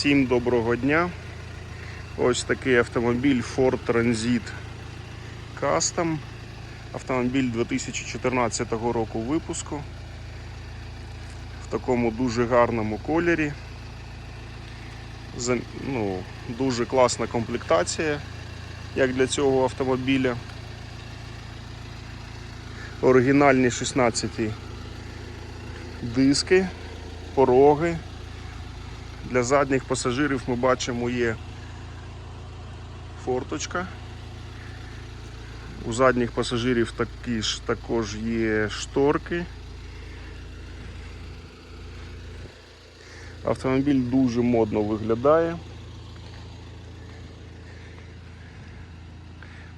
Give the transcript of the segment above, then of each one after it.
Всім доброго дня. Ось такий автомобіль Ford Transit Custom. Автомобіль 2014 року випуску. В такому дуже гарному кольорі. Ну, дуже класна комплектація, як для цього автомобіля. Оригінальні 16 диски, пороги. Для задніх пасажирів ми бачимо є форточка. У задніх пасажирів такі ж також є шторки. Автомобіль дуже модно виглядає.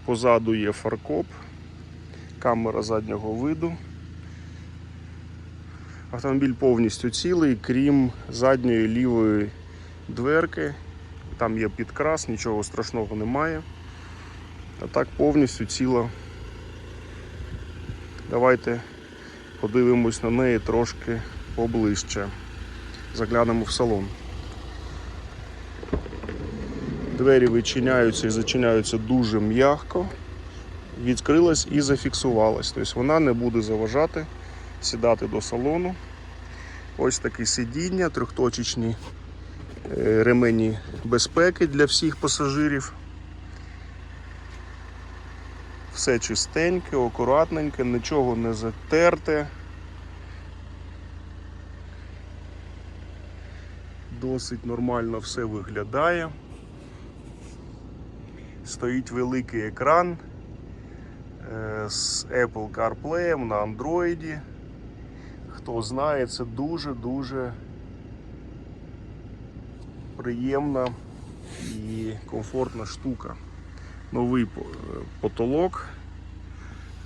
Позаду є фаркоп, камера заднього виду. Автомобіль повністю цілий, крім задньої лівої дверки. Там є підкрас, нічого страшного немає. А так повністю ціла. Давайте подивимось на неї трошки поближче. Заглянемо в салон. Двері відчиняються і зачиняються дуже м'яко. Відкрилась і зафіксувалась. Тобто вона не буде заважати сідати до салону. Ось такі сидіння, трьохточечні е, ремені безпеки для всіх пасажирів. Все чистеньке, акуратненьке, нічого не затерте. Досить нормально все виглядає. Стоїть великий екран е, з Apple CarPlay на Android. Хто знає, це дуже-дуже приємна і комфортна штука. Новий потолок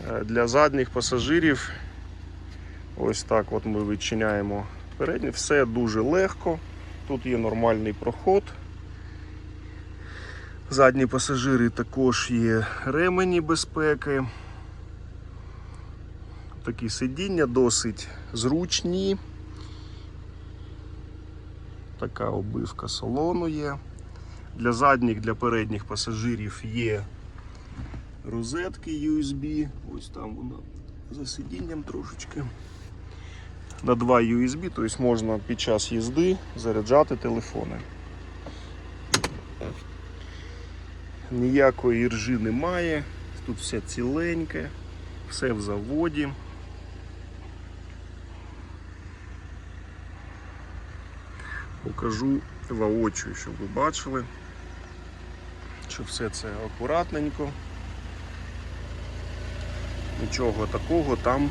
Е, для задніх пасажирів. Ось так от ми відчиняємо переднє. Все дуже легко. Тут є нормальний проход. Задні пасажири також є ремені безпеки. Такі сидіння досить зручні. Така обивка салону є. Для задніх, для передніх пасажирів є розетки USB. Ось там вона за сидінням трошечки. На два USB, тобто можна під час їзди заряджати телефони. Ніякої ржи немає, тут все ціленьке, все в заводі. Покажу воочию, щоб ви бачили, що все це акуратненько. Нічого такого там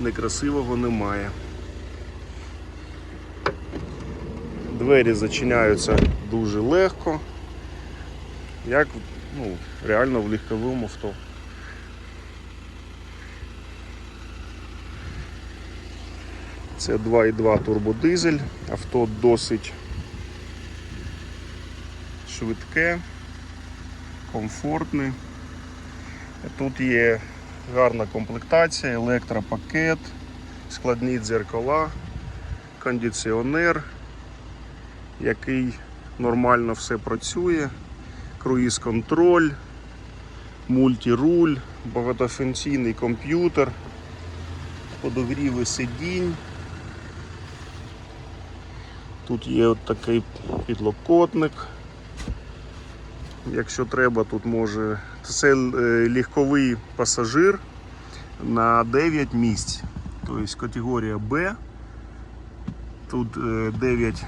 некрасивого немає. Двері зачиняються дуже легко, як ну, реально в легковому авто. Це 2,2 турбодизель, авто досить швидке, комфортне. Тут є гарна комплектація, електропакет, складні дзеркала, кондиціонер, який нормально все працює, круїз-контроль, мультируль, багатофункційний комп'ютер, подогріви сидінь. Тут є от такий підлокотник. Якщо треба, тут може. Це е, легковий пасажир на 9 місць. Тобто категорія Б. Тут е, 9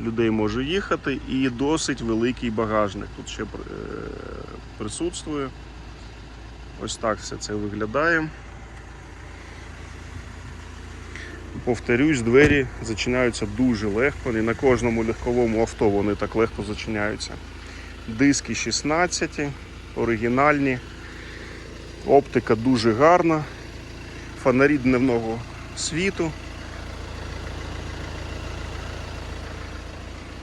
людей може їхати і досить великий багажник. Тут ще е, присутствує. Ось так все це виглядає. Повторюсь, двері зачиняються дуже легко. І на кожному легковому авто вони так легко зачиняються. Диски 16, оригінальні. Оптика дуже гарна. Фонарі дневного світу.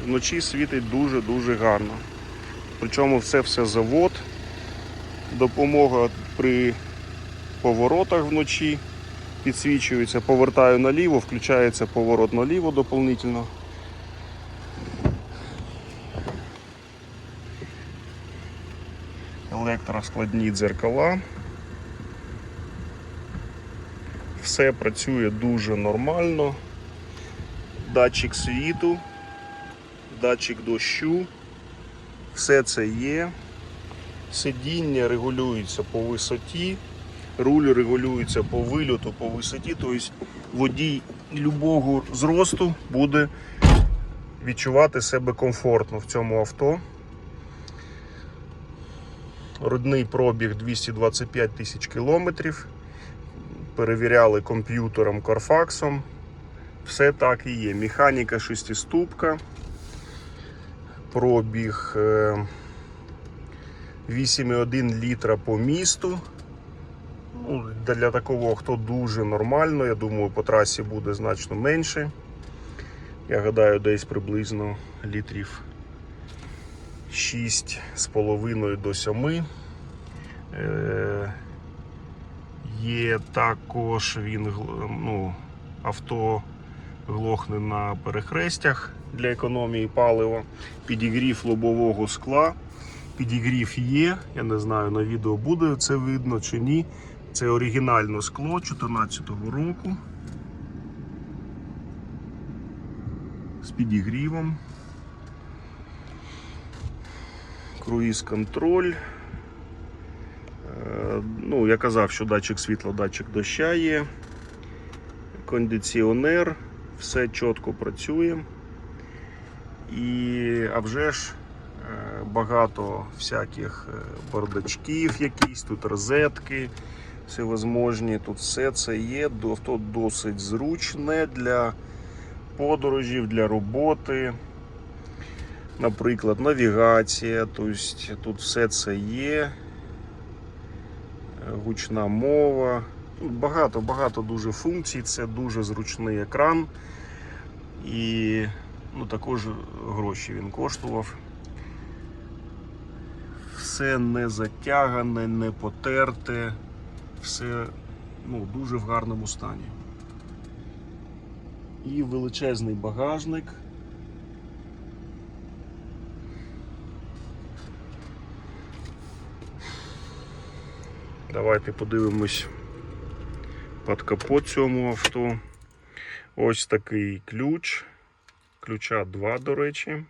Вночі світить дуже-дуже гарно. Причому все все завод. Допомога при поворотах вночі підсвічується, повертаю наліво, включається поворот наліво доповнительно. Електроскладні дзеркала. Все працює дуже нормально. Датчик світу, датчик дощу, все це є. Сидіння регулюється по висоті руль регулюється по вильоту, по висоті, тобто водій любого зросту буде відчувати себе комфортно в цьому авто. Родний пробіг 225 тисяч кілометрів. Перевіряли комп'ютером Carfax. Все так і є. Механіка шестиступка. Пробіг е, 8,1 літра по місту. Для такого хто дуже нормально. Я думаю, по трасі буде значно менше. Я гадаю, десь приблизно літрів 6,5 до 7. Е, Є також він ну, авто глохне на перехрестях для економії палива, підігрів лобового скла. Підігрів є, я не знаю на відео буде це видно чи ні. Це оригінальне скло 2014 року. З підігрівом. Круїз контроль. Е, Ну, я казав, що датчик світла, датчик доща є. Кондиціонер, все чітко працює. І а вже ж е, багато всяких е, бардачків, якісь тут розетки всевозможні. Тут все це є. Авто досить зручне для подорожів, для роботи. Наприклад, навігація, тобто тут все це є. Гучна мова. Ну, Багато, багато дуже функцій. Це дуже зручний екран. І ну, також гроші він коштував. Все не затягане, не потерте, все ну, дуже в гарному стані. І величезний багажник. Давайте подивимось під капот цьому авто. Ось такий ключ. Ключа два, до речі.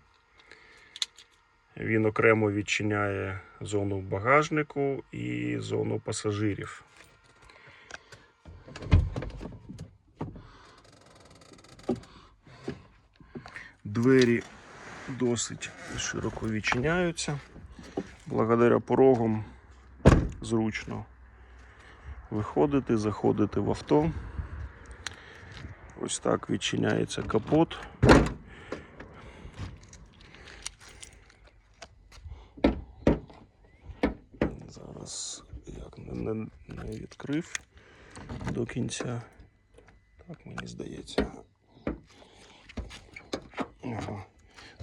Він окремо відчиняє зону багажнику і зону пасажирів. Двері досить широко відчиняються. Благодаря порогам зручно виходити, заходити в авто. Ось так відчиняється капот. Зараз як не, не, відкрив до кінця. Так мені здається. Ага.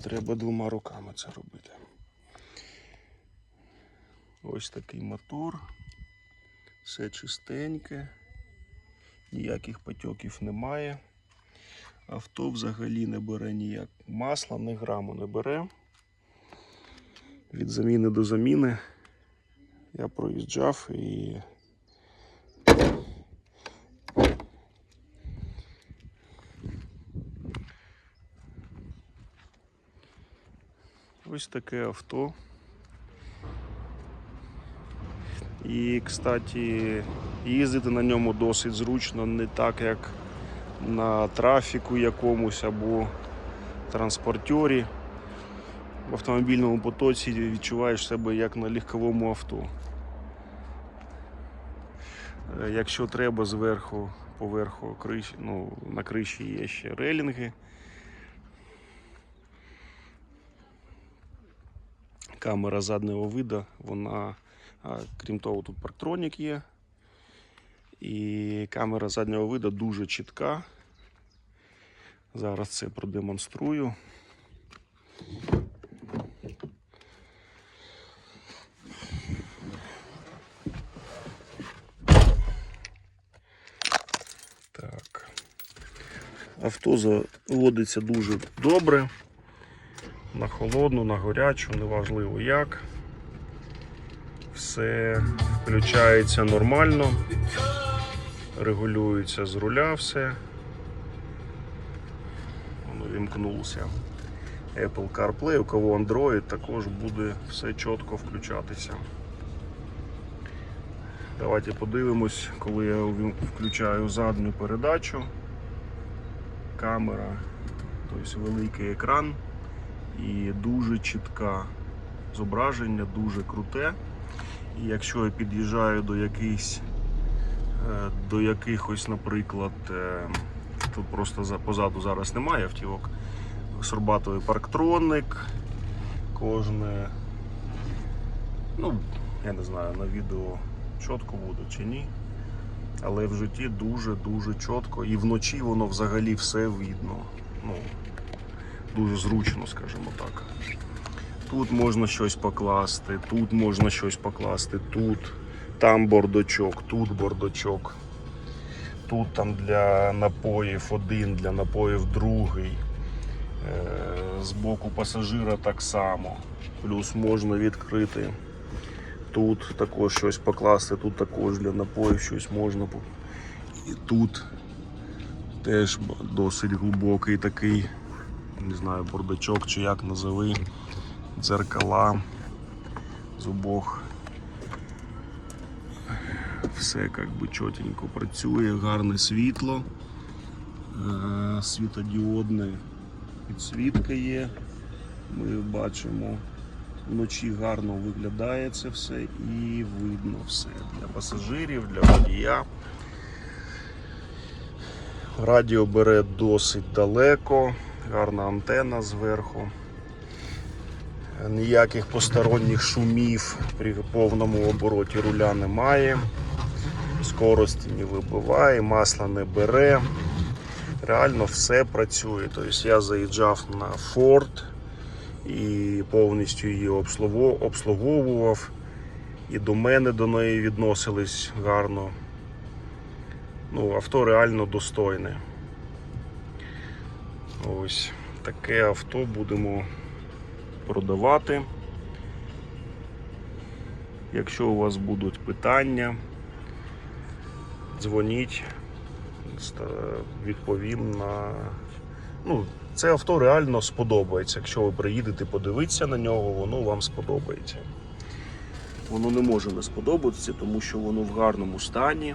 Треба двома руками це робити. Ось такий мотор. Все чистеньке, ніяких потьоків немає. Авто взагалі не бере ніяк масла, ні граму не бере. Від заміни до заміни я проїжджав і ось таке авто. І, кстати, їздити на ньому досить зручно, не так як на трафіку якомусь або транспортері. В автомобільному потоці відчуваєш себе як на легковому авто. Е, Якщо треба зверху, поверху криші, ну, на криші є ще релінги. Камера заднього виду, вона, крім того, тут парктронік є. І камера заднього виду дуже чітка. Зараз це продемонструю. Так. Авто заводиться дуже добре. На холодну, на горячу, неважливо як. Все включається нормально, регулюється з руля все. Воно вімкнулося. Apple CarPlay, у кого Android, також буде все чітко включатися. Давайте подивимось, коли я включаю задню передачу. Камера, тобто великий екран і дуже чітка зображення, дуже круте. І якщо я під'їжджаю до якихось, е, до якихось, наприклад, е, тут просто позаду зараз немає автівок, Сурбатовий парктроник, кожне, ну, я не знаю, на відео чітко буде чи ні. Але в житті дуже-дуже чітко. І вночі воно взагалі все видно. Ну, дуже зручно, скажімо так. Тут можна щось покласти, тут можна щось покласти, тут, там бордочок, тут бордочок. Тут там для напоїв один, для напоїв другий. Е, З боку пасажира так само. Плюс можна відкрити. Тут також щось покласти, тут також для напоїв щось можна. І тут теж досить глибокий такий, не знаю, бордачок чи як назови, дзеркала з обох. Все як би чотенько працює, гарне світло, е, світодіодне підсвітка є. Ми бачимо вночі гарно виглядає це все і видно все для пасажирів, для водія. Радіо бере досить далеко, гарна антена зверху. Ніяких посторонніх шумів при повному обороті руля немає. Скорості не вибиває, масла не бере. Реально все працює. Тобто я заїжджав на Ford і повністю її обслуговував. І до мене до неї відносились гарно. Ну, авто реально достойне. Ось таке авто будемо продавати. Якщо у вас будуть питання, дзвоніть, відповім на. Ну, це авто реально сподобається. Якщо ви приїдете подивитися на нього, воно вам сподобається. Воно не може не сподобатися, тому що воно в гарному стані.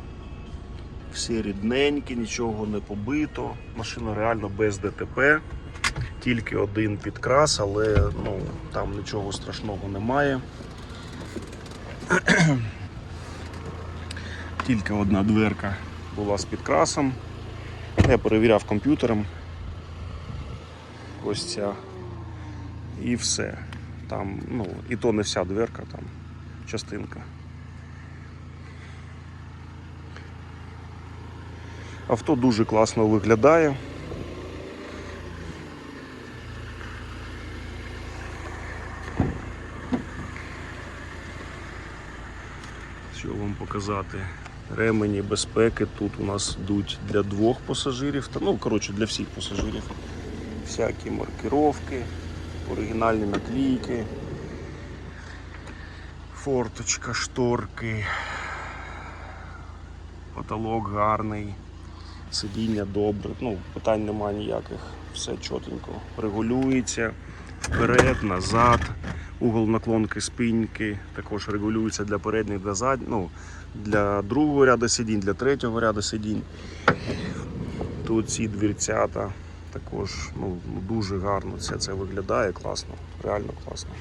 Всі рідненькі, нічого не побито. Машина реально без ДТП. Тільки один підкрас, але ну, там нічого страшного немає. Тільки одна дверка була з підкрасом. Я перевіряв комп'ютером. Ось ця. І все. Там, ну, і то не вся дверка, там частинка. Авто дуже класно виглядає. Що вам показати? Ремені безпеки тут у нас йдуть для двох пасажирів, ну, коротше, для всіх пасажирів. Всякі маркировки, оригінальні наклейки, форточка, шторки, потолок гарний, сидіння добре, ну, питань немає ніяких, все чотенько. Регулюється вперед, назад, угол наклонки спинки також регулюється для передніх, для задніх, ну, для другого ряду сидінь, для третього ряду сидінь. Тут ці двірцята також ну, дуже гарно все це виглядає класно, реально класно.